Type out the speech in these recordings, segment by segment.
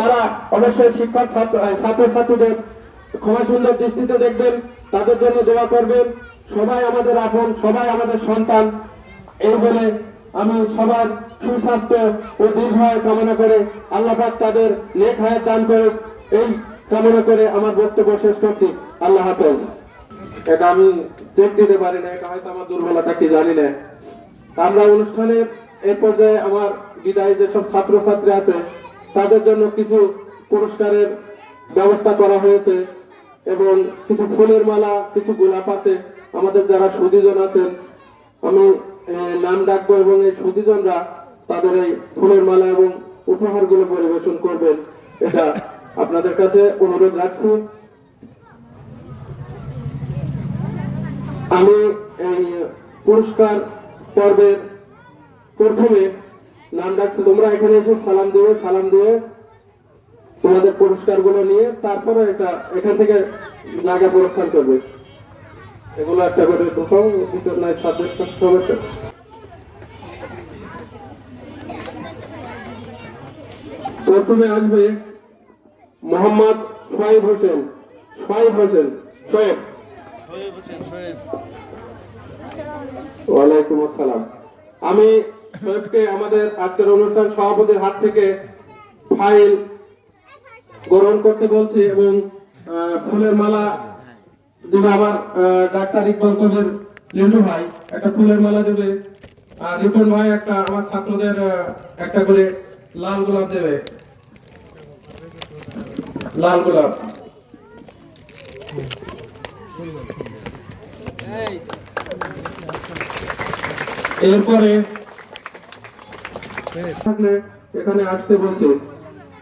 তারা অবশ্যই শিক্ষক ছাত্র ছাত্রছাত্রীদের ক্ষমা সুন্দর দৃষ্টিতে দেখবেন, তাদের জন্য দোয়া করবেন। সবাই আমাদের আপন, সবাই আমাদের সন্তান। এই বলে আমি সবার সুস্বাস্থ্য ও দীর্ঘায়ু কামনা করে আল্লাহ পাক তাদের নেক হায়াত দান করে এই কামনা করে আমার বক্তব্য শেষ করছি। আল্লাহ হাফেজ। এটা আমি চেক দিতে পারি না, এটা হয়তো আমার দুর্বলতা, কি জানি না। আমরা অনুষ্ঠানের এই পর্যায়ে আমার বিদায় যেসব ছাত্রছাত্রী আছে তাদের জন্য কিছু পুরস্কারের ব্যবস্থা করা হয়েছে এবং কিছু ফুলের মালা, কিছু গোলাপ আছে। আমাদের যারা সুদীজন আছেন, আমি নাম ডাকবো এবং এই সুদীজনরা তাদের এই ফুলের মালা এবং উপহারগুলো পরিবেশন করবেন। এটা আপনাদের কাছে অনুরোধ রাখছি। আমি এই পুরস্কার পর্বের প্রথমে নাম ডাকছি তোমরা এখানে এসে সালাম দেবে সালাম দিয়ে তোমাদের পুরস্কারগুলো নিয়ে তারপরে এটা এখান থেকে জায়গা পুরস্কার করবে। এগুলো একটা করে ভিতর নাই সাবজেক্ট করতে হবে তো। প্রথমে আসবে মোহাম্মদ সোয়াইব হোসেন। সোয়াইব হোসেন সোয়েব ওয়ালাইকুম আসসালাম। আমি সোয়েবকে আমাদের আজকের অনুষ্ঠান সভাপতির হাত থেকে ফাইল গ্রহণ করতে বলছি এবং ফুলের মালা দেবে আমার ডাক্তার ইকবাল কবির লিন্টু ভাই। একটা ফুলের মালা দেবে। আর রিপন ভাই একটা আমার ছাত্রদের একটা করে লাল গোলাপ দেবে। লাল গোলাপ। এরপরে থাকলে আসতে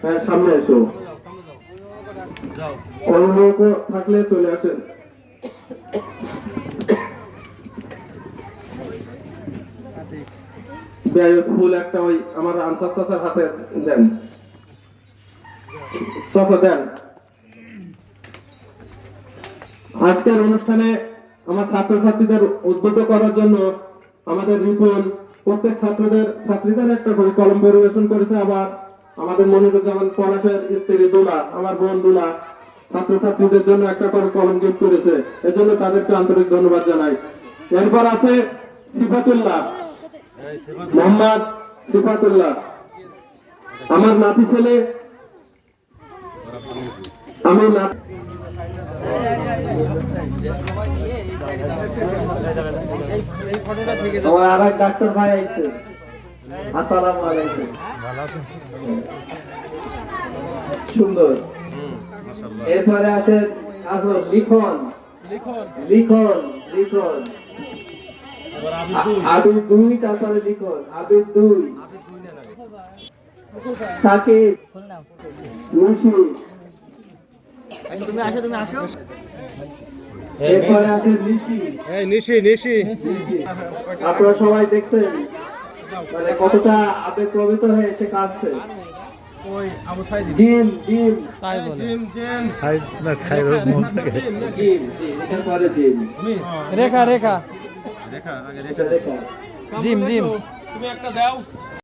হ্যাঁ সামনে এসো। থাকলে চলে আসেন। ফুল একটা ওই আমার আনসার হাতে দেন। দেন। আজকের অনুষ্ঠানে আমার ছাত্রছাত্রীদের উদ্বুদ্ধ করার জন্য আমাদের রিপন প্রত্যেক ছাত্রদের, ছাত্রীদের একটা করে কলম পরিবেশন করেছে আবার আমাদের মনিরুজ্জামান পলাশের স্ত্রী দোলা, আমার বোন দোলা, ছাত্রছাত্রীদের জন্য একটা করে কলম গিফট করেছে। এজন্য তাদেরকে আন্তরিক ধন্যবাদ জানাই। এরপর আছে সিফাতুল্লাহ। মোহাম্মদ সিফাতুল্লাহ। আমার নাতি ছেলে, আমি নাতি আমার আর ডাক্তার ভাই আইছে। আসসালামু আলাইকুম। সুন্দর। এরপরে আছে আসো লিখন। লিখন লিখন। আবির দুই তারপরে লিখন। আবির দুই। সাকিব। তুমি আসো তুমি আসো। এরপরে আছে নিশি। এই নিশি নিশি। আপনারা সবাই দেখছেন মানে কতটা আবেগ প্রবৃত হয়ে সে কাঁদছে। Gym gym. জিম জিম। না খাই মন থাকে। জিম। জিম পরে জিম। রেখা রেখা। দেখা জিম জিম তুমি একটা দাও।